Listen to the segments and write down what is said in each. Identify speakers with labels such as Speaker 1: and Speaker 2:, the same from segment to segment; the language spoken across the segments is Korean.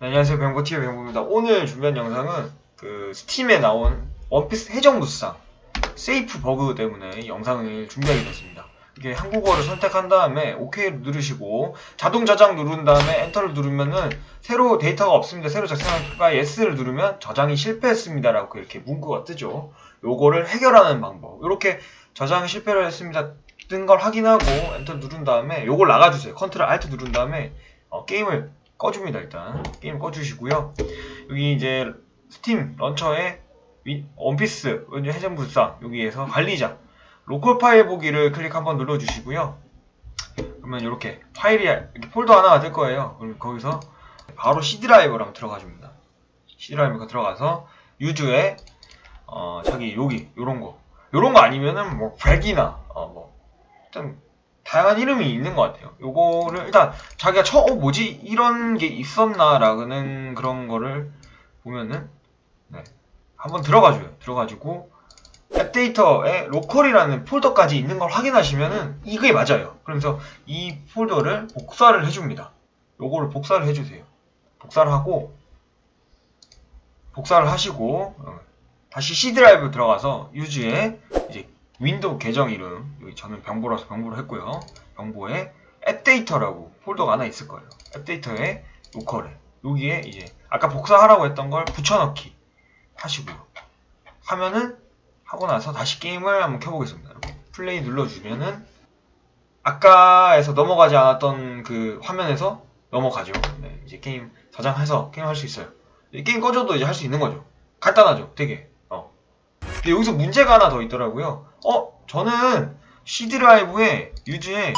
Speaker 1: 네, 안녕하세요. 병고TV 병고입니다. 오늘 준비한 영상은 그 스팀에 나온 원피스 해적무쌍 세이프 버그 때문에 영상을 준비하게 됐습니다. 이게 한국어를 선택한 다음에 OK를 누르시고 자동 저장 누른 다음에 엔터를 누르면은 새로 데이터가 없습니다. 새로 작성할까 S를 누르면 저장이 실패했습니다 라고 이렇게 문구가 뜨죠. 요거를 해결하는 방법. 이렇게 저장이 실패를 했습니다. 뜬 걸 확인하고 엔터 누른 다음에 요걸 나가주세요. 컨트롤 알트 누른 다음에 어, 게임을 꺼줍니다 일단. 게임 꺼주시고요. 여기 이제 스팀 런처에 위- 원피스 왼쪽 해전불상 여기에서 관리자 로컬 파일 보기를 클릭 한번 눌러주시고요. 그러면 이렇게 파일이 이렇게 폴더 하나가 뜰 거예요. 그럼 거기서 바로 C 드라이브로 한번 들어가 줍니다. C 드라이브가 들어가서 유즈에 어 저기 여기 요런 거. 요런 거 아니면은 뭐 브렉이나 어 뭐 일단 다양한 이름이 있는 것 같아요 요거를 일단 자기가 처, 어, 뭐지? 이런 게 있었나라는 그런 거를 보면은, 네. 한번 들어가줘요. 들어가지고, 앱 데이터에 로컬이라는 폴더까지 있는 걸 확인하시면은, 이게 맞아요. 그러면서 이 폴더를 복사를 해줍니다. 요거를 복사를 해주세요. 복사를 하고, 복사를 하시고, 어, 다시 C 드라이브 들어가서 유즈에 이제 윈도우 계정 이름, 여기 저는 병보라서 병보로 했고요. 병보에 앱 데이터라고 폴더가 하나 있을 거예요. 앱 데이터에 로컬에 여기에 이제 아까 복사하라고 했던 걸 붙여넣기 하시고요. 하면은 하고 나서 다시 게임을 한번 켜보겠습니다. 이렇게 플레이 눌러주면은 아까에서 넘어가지 않았던 그 화면에서 넘어가죠. 네, 이제 게임 저장해서 게임 할 수 있어요. 이 게임 꺼져도 이제 할 수 있는 거죠. 간단하죠, 되게. 어. 근데 여기서 문제가 하나 더 있더라고요. 어, 저는 C 드라이브에 유즈에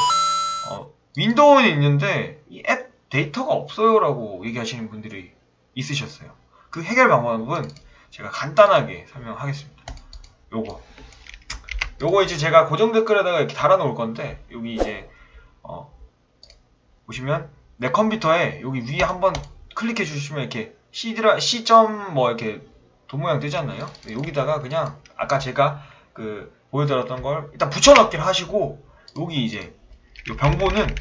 Speaker 1: 어, 윈도우는 있는데 이 앱 데이터가 없어요라고 얘기하시는 분들이 있으셨어요. 그 해결 방법은 제가 간단하게 설명하겠습니다. 요거. 요거 이제 제가 고정 댓글에다가 이렇게 달아 놓을 건데 여기 이제 어 보시면 내 컴퓨터에 여기 위에 한번 클릭해 주시면 이렇게 C 드라 C.점 뭐 이렇게 돈 모양 뜨지 않나요? 네, 여기다가 그냥 아까 제가 그 보여드렸던 걸 일단 붙여넣기를 하시고 여기 이제 이 병보는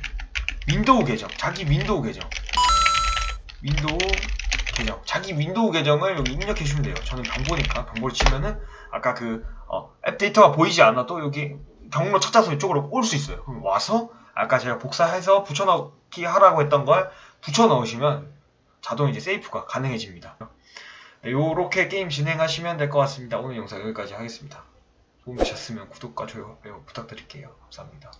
Speaker 1: 윈도우 계정, 자기 윈도우 계정, 윈도우 계정, 자기 윈도우 계정을 여기 입력해 주면 돼요. 저는 병보니까 병보를 치면은 아까 그 어, 앱 데이터가 보이지 않아도 여기 경로 찾아서 이쪽으로 올 수 있어요. 그럼 와서 아까 제가 복사해서 붙여넣기 하라고 했던 걸 붙여 넣으시면 자동 이제 세이프가 가능해집니다. 이렇게 게임 진행하시면 될 것 같습니다. 오늘 영상 여기까지 하겠습니다. 도움 되셨으면 구독과 좋아요 부탁드릴게요. 감사합니다.